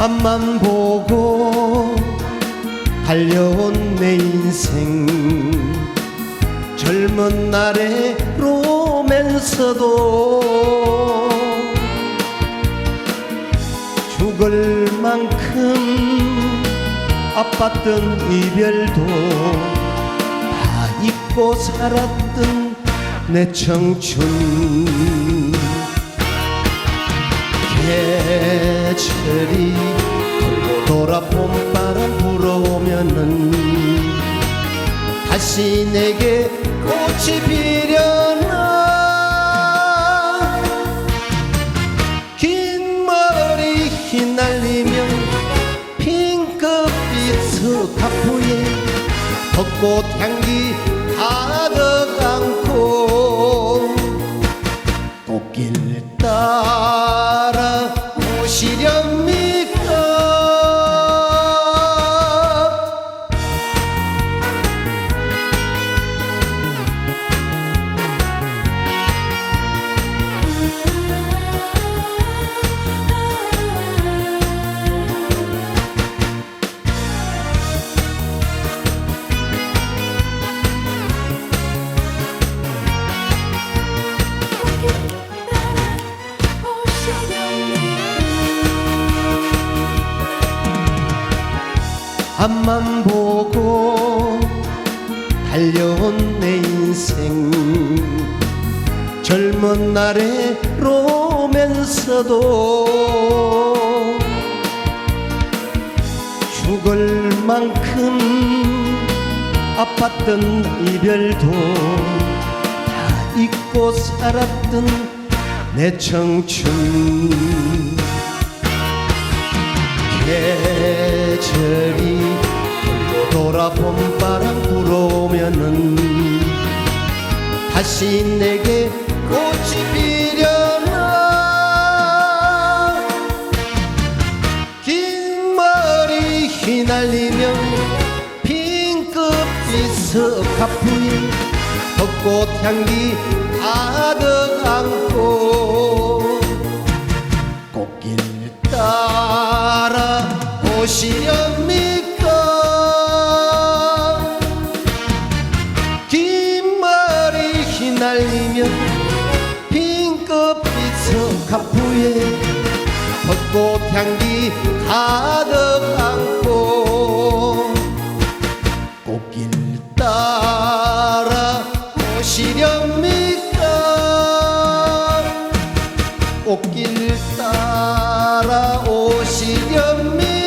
앞만 보고 달려온 내 인생. 젊은 날의 로맨스도 죽을 만큼 아팠던 이별도 다 잊고 살았던 내 청춘. 계 절이 돌고 돌아 봄바람 불어오면은 다시 내게 꽃이 피려나. 긴 머리 휘날리며 핑크빛 스카프에 벚꽃 향기 가득 오시 앞만 보고 달려온 내 인생. 젊은 날의 로맨스도 죽을 만큼 아팠던 이별도 다 잊고 살았던 내 청춘. 돌아 봄바람 불어오면은 다시 내게 꽃이 피려나? 긴 머리 휘날리며 핑크빛 스카프에 벚꽃 향기 가득 안고 꽃길 따라 오시렵 날리면 핑크빛 스카프에 벚꽃 향기 가득 안고 꽃길 따라 오시렵니까? 꽃길 따라 오시렵니까?